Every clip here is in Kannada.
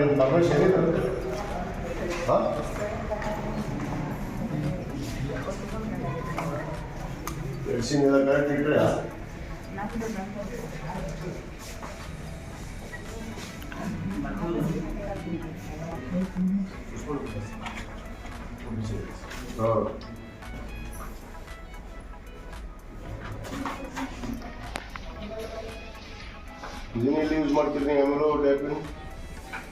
ನಿಮ್ಮ ಪರ್ಮಿಷನ್ ಇದೆ ಹಾಂ ಮೆಡಿಸಿನ್ ಎಲ್ಲ ಕರೆಕ್ಟ್ ಇಟ್ಟರೆ ಹಾಂ ಇದನ್ನೆಲ್ಲಿ ಯೂಸ್ ಮಾಡ್ತೀರಿ ನೀವು ಎಮ್ರೋ ಟ್ಯಾಪಿನ್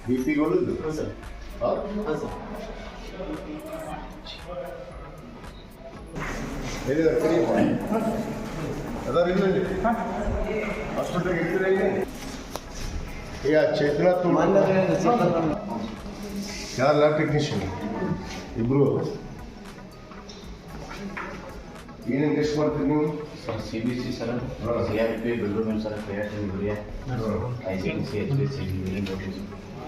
ಬಿ ಪಿಗಳಿದ್ದು ಹಾಂ ಸರ್. ಹಾಂ ಹಾಂ ಸರ್. ಅದಾರ ಇಲ್ಲ? ಹಾಸ್ಪಿಟ್ಲಿಗೆ ಇರ್ತೀರ ಇಲ್ಲಿ? ಈಗ ಚೇತನ ಯಾರು ಲ್ಯಾಬ್ ಟೆಕ್ನಿಷಿಯನ್ ಇಬ್ರು. ಏನೇನು ಟೆಸ್ಟ್ ಮಾಡ್ತೀರಿ ನೀವು? Sir C B C sir. C R P ಬೆಲ್ರೂಮ್ sir I C C H C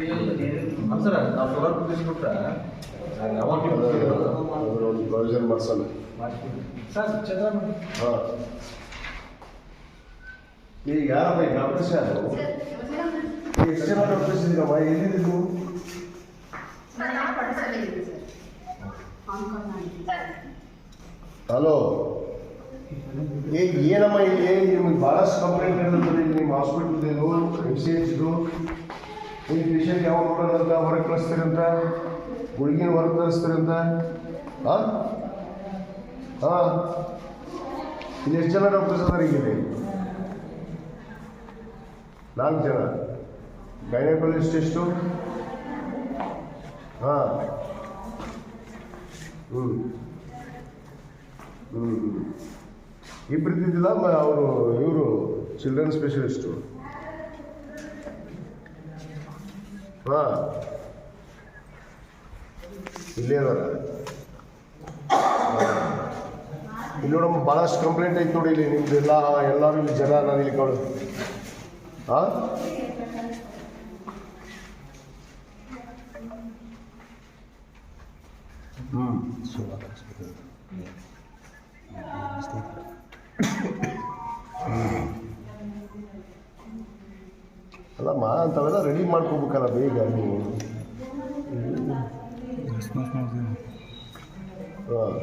urine ಏನು ಸರ್ ಹಾಂ ಗಿರ್ಸರ್ ಹಾಕಿರ್ಬೇಕಲ್ಲ ಸರ್ ನಾವು ಸೋಲಾರ್ ಕುದಿಸ್ಬಿಟ್ರೆ ಅವಾಗ ಅದ್ರ ಒಂದು ಪ್ರೊವಿಷನ್ ಮಾಡ್ಸಲ್ಲ ಸರ್ ಚಂದ್ರ ಹಾಂ ಈಗ ಯಾರಪ್ಪ ಈ ಡಾಕ್ಟರ್ಸ್ ಯಾರು ಎಷ್ಟು ಜನ ಡಾಕ್ಟರ್ಸ್ ಇದ್ದೀರಮ್ಮ ಎಲ್ಲಿದ್ದೀರಿ ನೀವು? ಹಲೋ. ಏ ಏನಮ್ಮ ಇಲ್ಲಿ? ನಿಮಗೆ ಭಾಳಷ್ಟು ಕಂಪ್ಲೇಂಟ್ ಇರ್ತದೆ ಇಲ್ಲಿ ನಿಮ್ಮ ಹಾಸ್ಪಿಟಲ್ದು ಎಂ ಸಿ ಎಚ್ದು ಈ ಪೇಷಂಟ್ ಯಾವ ನೋಡೋದಂತ, ಹೊರಗೆ ಕಳಿಸ್ತೀರಂತ ಗುಳಿಗಿನ ಹೊರಗೆ ಕಳಿಸ್ತೀರಂತ? ಹಾಂ ಹಾಂ ಇಲ್ಲಿ ಎಷ್ಟು ಜನ ಡಾಕ್ಟರ್ಸ್ ಅದಾರ ಈಗ ನಾಲ್ಕು ಜನ. ಗೈನಕಾಲಜಿಸ್ಟ್ ಎಷ್ಟು ಹಾಂ. ಹ್ಞೂ ಹ್ಞೂ ಇಬ್ಬರಿದ್ದಿದ್ದಿಲ್ಲ ಇಬ್ಬರು ಅವರು, ಇವರು ಚಿಲ್ಡ್ರನ್ ಸ್ಪೆಷಲಿಸ್ಟು. ಇಲ್ಲೇ ಇಲ್ಲಿ ನೋಡಮ್ಮ ಭಾಳಷ್ಟು ಕಂಪ್ಲೇಂಟ್ ಐತೆ ನೋಡಿ ಇಲ್ಲಿ ನಿಮ್ದೆಲ್ಲ ಎಲ್ಲರೂ ಇಲ್ಲಿ ಜನ ನಾನು ಇಲ್ಲಿ ಕಳು ಹಾಂ. ಹ್ಞೂ ಅಲ್ಲಮ್ಮ ಅಂಥವೆಲ್ಲ ರೆಡಿ ಮಾಡ್ಕೋಬೇಕಲ್ಲ ಬೇಗ ನೀವು. ಹಾಂ.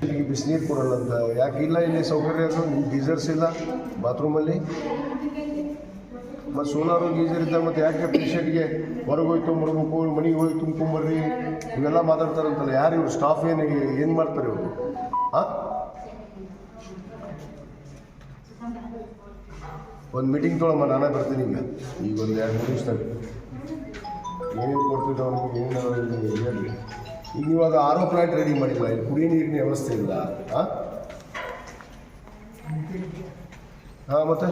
ಬಿಸಿ ಬಿಸಿನೀರು ಕೊಡೋಣ ಅಂತ. ಯಾಕೆ? ಇಲ್ಲ ಇಲ್ಲಿ ಸೌಕರ್ಯ ಅದು ಗೀಸರ್ಸ್ ಇಲ್ಲ ಬಾತ್ರೂಮಲ್ಲಿ ಮತ್ತು ಸೋಲಾರು ಗೀಸರ್ ಇದ್ದಾಗ ಮತ್ತು ಯಾಕೆ ಪೇಷಂಟ್ಗೆ ಹೊರಗೆ ಹೋಗಿ ತೊಗೊಂಬರ್ಬೇಕು ಮನೆಗೆ ಹೋಗಿ ತುಂಬ್ಕೊಂಬರ್ರಿ? ಇವೆಲ್ಲ ಮಾತಾಡ್ತಾರಂತಲ್ಲ ಯಾರು ಇವರು? ಸ್ಟಾಫ್ ಏನು ಏನು ಮಾಡ್ತಾರೆ ಇವರು? ಹಾಂ? ಒಂದು ಮೀಟಿಂಗ್ ತೊಗೊಳಮ್ಮ, ನಾನೇ ಬರ್ತೀನಿ ಈಗ ಈಗ ಒಂದು ಎರಡು ಮೂರು ದಿವಸದಾಗ ಏನೇನು ಕೊಡ್ತಿದ್ದ ಏನು ಹೇಳಿ ಈಗ ಅದು ಆರೋ ಪ್ಲಾಂಟ್ ರೆಡಿ ಮಾಡಿಲ್ಲ ಇಲ್ಲಿ ಕುಡಿ ನೀರಿನ ವ್ಯವಸ್ಥೆ ಇಲ್ಲ. ಹಾಂ ಹಾಂ, ಮತ್ತೆ?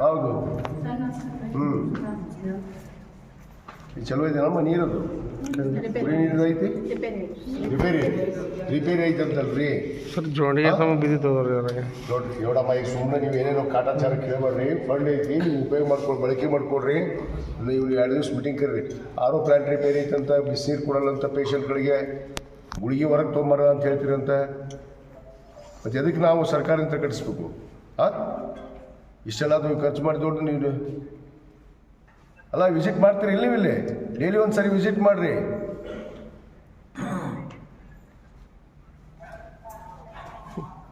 ಹೌದು ಹ್ಞೂ ಇದು ಚಲೋ ನಮ್ಮ ನೀರದು. ಕುಡಿಯೋ ನೀರು. ಐತಿ ರಿಪೇರಿ ರಿಪೇರಿ ಐತೆ ಅಂತಲ್ರಿ. ಸರ್ ಜೋಡಿಗೆ ಸಮ ಬಿದ್ದಿತ್ತು ಅವ್ರಿಗೆ. ನೋಡ್ರಿ ನೋಡಮ್ಮ ಈಗ ಸುಮ್ಮನೆ ನೀವು ಏನೇನೋ ಕಾಟಾಚಾರ ಕೇಳಬೇಡ್ರಿ ಫಂಡ್ ಐತಿ ನೀವು ಉಪಯೋಗ ಮಾಡ್ಕೊಂಡು ಬಳಕೆ ಮಾಡ್ಕೊಡ್ರಿ. ನೀವು ಎರಡು ದಿವ್ಸ ಮೀಟಿಂಗ್ ಕರ್ರಿ. ಆರೋ ಪ್ಲಾಂಟ್ ರಿಪೇರಿ ಐತಂತ ಬಿಸಿನೀರು ಕೊಡಲ್ಲಂತ ಪೇಷಂಟ್ಗಳಿಗೆ ಗುಳಿಗೆ ಹೊರಗೆ ತೊಗೊಂಬರ ಅಂತ ಹೇಳ್ತೀರಂತ ಮತ್ತು ಎದಕ್ಕೆ ನಾವು ಸರ್ಕಾರದಿಂದ ಕಟ್ಟಿಸ್ಬೇಕು? ಹಾಂ? ಇಷ್ಟೆಲ್ಲ ಅದು ಖರ್ಚು ಮಾಡಿ ದೊಡ್ಡ ನೀವು. ಅಲ್ಲ ವಿಸಿಟ್ ಮಾಡ್ತೀರಿ ಇಲ್ಲಿ ಇಲ್ಲಿ? ಡೈಲಿ ಒಂದು ಸರಿ ವಿಸಿಟ್ ಮಾಡಿರಿ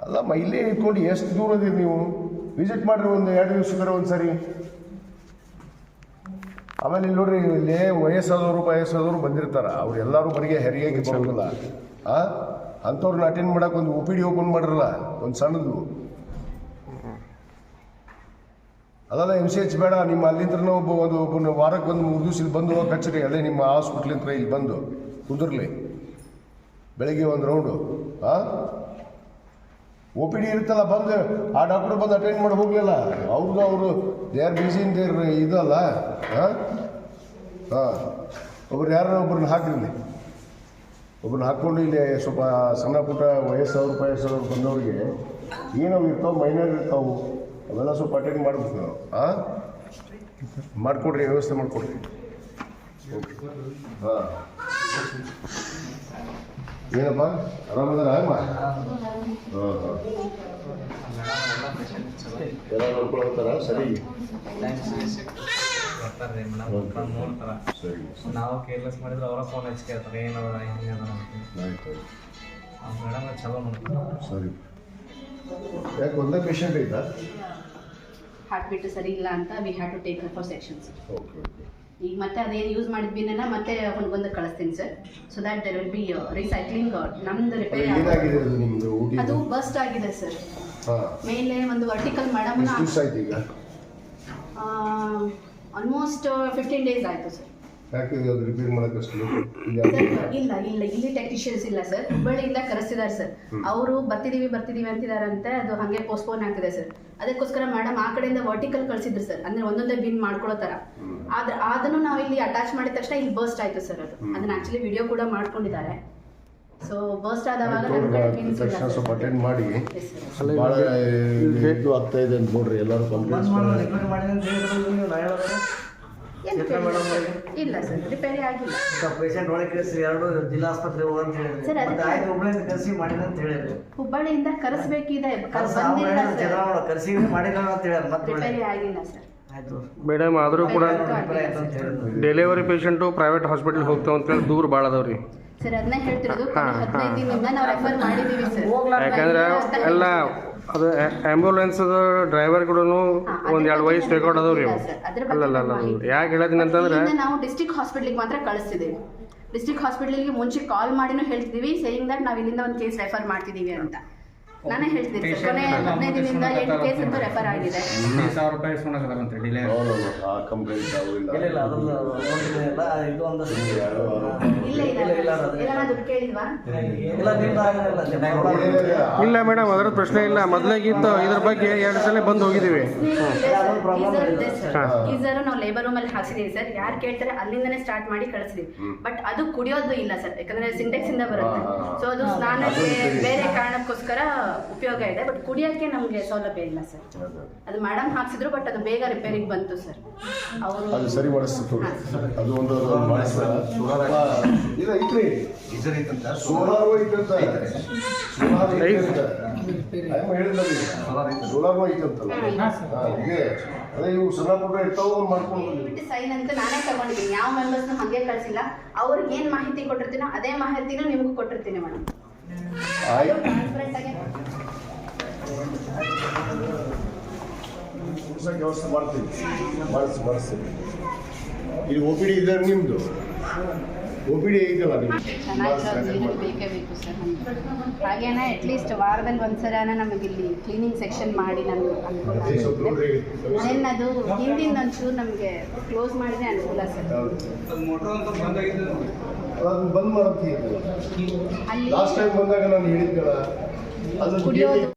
ಅಲ್ಲಮ್ಮ ಇಲ್ಲೇ ಇಟ್ಕೊಂಡು ಎಷ್ಟು ದೂರ ಇದೀರಿ ನೀವು? ವಿಸಿಟ್ ಮಾಡಿರಿ ಒಂದು ಎರಡು ದಿವಸಕ್ಕಾರ ಒಂದು ಸರಿ ಆಮೇಲೆ ಇಲ್ಲಿ ನೋಡ್ರಿ, ಇಲ್ಲಿ ವಯಸ್ಸಾದವರು ವಯಸ್ಸಾದವರು ಬಂದಿರ್ತಾರೆ. ಅವ್ರು ಎಲ್ಲರೂ ಬರಿಗೆ ಹೆರಿಗೆ ಬರೋದಿಲ್ಲ. ಆ? ಅಂಥವ್ರನ್ನ ಅಟೆಂಡ್ ಮಾಡೋಕೆ ಒಂದು ಒ ಪಿ ಡಿ ಓಪನ್ ಮಾಡಿರಲ್ಲ, ಒಂದು ಸಣ್ಣದು. ಅದಲ್ಲ ಎಚ್ ಬೇಡ, ನಿಮ್ಮ ಅಲ್ಲಿಂದ್ರೂ ಒಬ್ಬ ಒಂದು ಒಬ್ಬನ ವಾರಕ್ಕೆ ಒಂದು ಮೂರು ದಿವಸ ಇಲ್ಲಿ ಬಂದು ಕಚ್ಚರಿ ಅಲ್ಲೇ ನಿಮ್ಮ ಹಾಸ್ಪಿಟ್ಲಿಂದ ಇಲ್ಲಿ ಬಂದು ಕುದುರ್ಲಿ. ಬೆಳಿಗ್ಗೆ ಒಂದು ರೌಂಡು ಹಾಂ ಒ ಪಿ ಡಿ ಇರುತ್ತಲ್ಲ, ಬಂದು ಆ ಡಾಕ್ಟ್ರು ಬಂದು ಅಟೆಂಡ್ ಮಾಡಿ ಹೋಗಲಿಲ್ಲ. ಅವ್ರಿಗೂ ಅವರು ದೇ ಆರ್ ಇನ್ ದೇರ್ ಇದಲ್ಲ ಹಾಂ ಹಾಂ ಒಬ್ರು ಯಾರು ಒಬ್ರನ್ನ ಹಾಕಿರಲಿ. ಒಬ್ರನ್ನ ಹಾಕ್ಕೊಂಡು ಇಲ್ಲಿ ಸ್ವಲ್ಪ ಸಣ್ಣ ಪುಟ್ಟ ವಯಸ್ಸವ್ರು ವಯಸ್ಸವ್ರು ಬಂದವ್ರಿಗೆ ಏನವು ಇರ್ತಾವೆ ಮೈನರ್ ಇರ್ತಾವೆ. ಅವೆಲ್ಲ ಸ್ವಲ್ಪ ಅಟೆಂಡ್ ಮಾಡ್ಬೇಕು ನಾವು. ಹಾಂ ಮಾಡಿಕೊಡ್ರಿ ವ್ಯವಸ್ಥೆ ಮಾಡಿಕೊಡ್ರಿ. ಹಾಂ. ಏನಪ್ಪ? ಆರಾಮದಾರ ಅಮ್ಮ ಹಾಂ ಹಾಂ. ಎಲ್ಲ ನೋಡ್ಕೊಳ್ತಾರ ಸರಿ. ಬರ್ತಾರೆ ಮೇಡಮ್ ಬಂದು ನೋಡ್ತಾರೆ ಸರಿ. ನಾವು ಕೇರ್ಲೆಸ್ ಮಾಡಿದ್ರೆ ಅವರ ಫೋನ್ ಹಚ್ಚಿ ಕೇಳ್ತಾರೆ ಏನದ ಹೆಂಗದ ಆಯ್ತು ಮೇಡಮ್ ಚಲೋ ನೋಡ್ತಾರೆ ಸರಿ. ಯಾಕೆ ಒಂದೇ ಪೇಷಂಟ್ ಇದ್ದ? ಹಾರ್ಟ್ ಬೀಟ್ ಸರಿ ಇಲ್ಲ ಅಂತ we have to take four sections okay okay ಈಗ ಮತ್ತೆ ಅದೇನು ಯೂಸ್ ಮಾಡಿದ್ವಿನ ಮತ್ತೆ ಹೊಂದ್ಕೊಂಡು ಕಳಿಸ್ತೀನಿ sir so that there will be recycling ನಮ್ದು ರಿಪೇರಿ ಏನಾಗಿದೆ ಅದು ನಿಮ್ಮದು ಊಟಿ ಅದು ಬಸ್ಟ್ ಆಗಿದೆ ಸರ್ ಹಾ. ಮೇಲೆ ಒಂದು vertical madam almost fifteen days ಆಯಿತು ಸರ್ ಯಾಕೆ ಅದು ರಿಪೇರ್ ಮಾಡೋಕೆ ಅಷ್ಟು ಬೇಕು? ಇಲ್ಲಿ ಇಲ್ಲ. ಇಲ್ಲ ಟೆಕ್ನಿಷಿಯನ್ಸ್ ಇಲ್ಲ ಸರ್ ಹುಬ್ಬಳ್ಳಿಯಿಂದ ಕರೆಸಿದ್ದಾರೆ ಸರ್ ಅವರು ಬರ್ತಿದೀವಿ ಬರ್ತಿದೀವಿ ಅಂತಿದಾರಂತೆ. ಅದು ಹಂಗೆ ಪೋಸ್ಟ್ಪೋನ್ ಆಗ್ತಿದೆ ಸರ್ ಅದಕ್ಕೋಸ್ಕರ ಮೇಡಮ್ ಆ ಕಡೆಯಿಂದ ವರ್ಟಿಕಲ್ ಕಳಿಸಿದ್ರು ಸರ್ ಅಂದ್ರೆ ಒಂದೊಂದೇ ಬಿನ್ ಮಾಡ್ಕೊಳ್ಳೋ ತರ. ಆದ್ರೆ ಅದನ್ನು ನಾವು ಇಲ್ಲಿ ಅಟ್ಯಾಚ್ ಮಾಡಿದ ತಕ್ಷಣ ಇಲ್ಲಿ ಬರ್ಸ್ಟ್ ಆಯ್ತು ಸರ್ ಅದು. ಅದನ್ನ ಆಕ್ಚುಲಿ ವಿಡಿಯೋ ಕೂಡ ಮಾಡ್ಕೊಂಡಿದ್ದಾರೆ. ಸೊ ಬರ್ಸ್ಟ್ ಆದವಾಗ ನಮ್ಮ ಕಡೆ bins ಇಲ್ಲ ತಕ್ಷಣ ಸ್ವಲ್ಪ ಅಟೆಂಡ್ ಮಾಡಿ. ಭಾಳ ಆಗ್ತಾ ಇದೆ ಅಂತ ನೋಡ್ರಿ ಎಲ್ಲರೂ ಕಂಪ್ಲೇಂಟ್ಸ್ ಮಾಡಿ ಇಲ್ಲ ಸರ್ ರಿಪೇರಿ ಆಗಿಲ್ಲ. ಪೇಷಂಟ್ ಒಳಗೆ ಕಳಿಸಿ ಎರಡು ಜಿಲ್ಲಾ ಆಸ್ಪತ್ರೆ ಹೋಗಿ ಅಂತ ಹೇಳಿದ್ರು. ಮತ್ತೆ ಆಯ್ತು ಕರ್ಸಿ ಅಂತ ಹೇಳಿದ್ರು. ಹುಬ್ಬಳ್ಳಿಯಿಂದ ಕರೆಸ್ಬೇಕಿದೆ. ಕರ್ಸಿ ಬಂದಿಲ್ಲ ಸರ್. ಕರ್ಸಿ ಮಾಡಿಲ್ಲ ಅಂತ ಹೇಳ್ಯಾರ ಮತ್ತೆ ಒಳ್ಳೆ. ರಿಪೇರಿ ಆಗಿಲ್ಲ ಸರ್. ಆಯ್ತು. ಮೇಡಮ್ ಆದರೂ ಕೂಡ ರಿಪೇರ್ ಆಯ್ತು ಅಂತ ಹೇಳಿದ್ರು ಡೆಲಿವರಿ ಪೇಷಂಟು ಪ್ರೈವೇಟ್ ಹಾಸ್ಪಿಟ್ಲಿಗೆ ಹೋಗ್ತಾವ ಅಂತೇಳಿ ದೂರ ಭಾಳ ಅದಾವ್ರಿ. ಸರ್ ಅದನ್ನ ಹೇಳ್ತಿರೋದು ಹಾ, ಹದಿನೈದು ದಿನದಿಂದ ನಾವು ರೆಫರ್ ಮಾಡಿದೀವಿ ಸರ್. ಯಾಕಂದ್ರೆ ಎಲ್ಲ ಅದು ಆ್ಯಂಬುಲೆನ್ಸ್ ಡ್ರೈವರ್ ಕೂಡ ಒಂದು ಎರಡು ವಯಸ್ಸು ರೆಕಾರ್ಡ್ ಅದಾವ್ರಿ ಅಲ್ಲ ಯಾಕೆ ಹೇಳತ್ತೀನಿ ಅಂತಂದ್ರೆ ನಾವು ಡಿಸ್ಟ್ರಿಕ್ಟ್ ಹಾಸ್ಪಿಟ್ಲಿಗೆ ಮಾತ್ರ ಕಳಿಸ್ತಿದ್ದೀವಿ ಡಿಸ್ಟ್ರಿಕ್ಟ್ ಹಾಸ್ಪಿಟ್ಲಿಗೆ ಮುಂಚೆ ಕಾಲ್ ಮಾಡಿನೂ ಹೇಳ್ತಿದ್ದೀವಿ ಸೇಯಿಂಗ್ ದಟ್ ನಾವು ಇಲ್ಲಿಂದ ಒಂದು ಕೇಸ್ ರೆಫರ್ ಮಾಡ್ತಿದೀವಿ ಅಂತ. ನಾನೇ ಸರ್ ಕೊನೆ ಎಂಟು ಕೇಸ್ ಅಂತೂ ರೆಫರ್ ಆಗಿದೆ ಸಾವಿರ ರೂಪಾಯಿ ಇಸ್ಕೊಂಡಾಗದಂತೆ ಡಿಲೇ ಆ ಕಂಪ್ಲೇಂಟ್ ಇಲ್ಲ ಇಲ್ಲ ಅದ್ರದ್ದು ಒಂದಿನ ಇಲ್ಲ ಇದು ಒಂದಷ್ಟು ಇಲ್ಲ ಇಲ್ಲ ಇಲ್ಲ ಇಲ್ಲ ಅದು- ಇಲ್ಲ ದುಡ್ಡು ಕೇಳಿದ್ವಾ ಇಲ್ಲ ನಿಮ್ದು ಇಲ್ಲ ಮೇಡಮ್ ಅದರ ಪ್ರಶ್ನೆ ಇಲ್ಲ ಮೊದಲಾಗಿತ್ತು ಇದ್ರ ಬಗ್ಗೆ ಎರಡು ಸಲ ಬಂದು ಹೋಗಿದ್ದೀವಿ ಗೀಸರ್ ನಾವು ಲೇಬರ್ ರೂಮ್ ಅಲ್ಲಿ ಹಾಕ್ಸಿದೀವಿ ಸರ್ ಯಾರು ಕೇಳ್ತಾರೆ ಅಲ್ಲಿಂದನೇ ಸ್ಟಾರ್ಟ್ ಮಾಡಿ ಕಳಿಸಿದೀವಿ ಬಟ್ ಅದು ಕುಡಿಯೋದು ಇಲ್ಲ ಸರ್ ಯಾಕಂದ್ರೆ ಸಿಂಟೆಕ್ಸ್ ಇಂದ ಬರುತ್ತೆ. ಸೊ ಅದು ಸ್ನಾನಕ್ಕೆ ಬೇರೆ ಕಾರಣಕ್ಕೋಸ್ಕರ ಉಪಯೋಗ ಇದೆ ಬಟ್ ಕುಡಿಯೋಕ್ಕೆ ನಮಗೆ ಸೌಲಭ್ಯ ಇಲ್ಲ ಸರ್. ಅದು ಮೇಡಮ್ ಹಾಕ್ಸಿದ್ರು ಬಟ್ ಅದು ಬೇಗ ರಿಪೇರಿಗೆ ಬಂತು ಸರ್. ಅವರು ಅದು ಸರಿ ಮಾಡಿಸ್ತು ಅದು ಒಂದು ಮಾಡಿಸ್ತಾರ ಇಲ್ಲ ಐತ್ರಿ ಸೋಲಾರ್ ಐತಂತ? ಸೋಲಾರ್ ಐತಂತ ಅಯ್ಯಮ್ಮ ಹೇಳಿದ್ನಲ್ಲ ಈಗ. ಸೋಲಾರ್ ಐತಂತಲ್ಲ ಹಾ, ಇದೆ ಅದೇ ಇವು ಸಣ್ಣ ಪುಟ್ಟ ಇರ್ತಾವ ಮಾಡ್ಕೊಂಡು ಬಂದಿದ್ದೀವಿ. ಬಿಟ್ಟು ಸೈನ್ ಅಂತ ನಾನೇ ತಗೊಂಡಿದ್ದೀನಿ. ಯಾವ ಮೆಂಬರ್ಸ್ನು ಹಾಗೆ ಕಳಿಸಿಲ್ಲ. ಅವ್ರಿಗೆ ಏನು ಮಾಹಿತಿ ಕೊಟ್ಟಿರ್ತೀನೋ ಅದೇ ಮಾಹಿತಿನೂ ನಿಮ್ಗೂ ಕೊಟ್ಟಿರ್ತೀನಿ ಮೇಡಮ್ ಆಯ್ತು. ಮುಗ್ಸಕ್ಕೆ ವ್ಯವಸ್ಥೆ ಮಾಡ್ತೀವಿ ಮಾಡಿಸಿ ಮಾಡಿಸ್ತೀವಿ ಇಲ್ಲಿ ಒ ಪಿ ಡಿ ಇದ್ದಾರೆ ನಿಮ್ಮದು ಒ ಪಿ ಡಿ ಐತಲ್ಲ ನಿಮ್ಗೆ ಬೇಕೇ ಬೇಕು ಸರ್ ಹಾಗೇನ ಹಾಗೇನೆ ಅಟ್ಲೀಸ್ಟ್ ವಾರದಲ್ಲಿ ಒಂದ್ಸಲ ನಮಗೆ ಇಲ್ಲಿ ಕ್ಲೀನಿಂಗ್ ಸೆಕ್ಷನ್ ಮಾಡಿ ನಾನು ಅನುಕೂಲ ಅದೇ ಅದು ಹಿಂದಿಂದ ಒಂಚೂರು ನಮಗೆ ಕ್ಲೋಸ್ ಮಾಡಿದ್ರೆ ಅನುಕೂಲ ಸರ್. ಅದನ್ನ ಬಂದ್ ಮಾಡ್ತೀವಿ ಅಲ್ಲಿ ಲಾಸ್ಟ್ ಟೈಮ್ ಬಂದಾಗ ನಾನು ಹೇಳಿದ್ದಲ್ಲ ಅದನ್ನ ಕುಡಿಯೋದು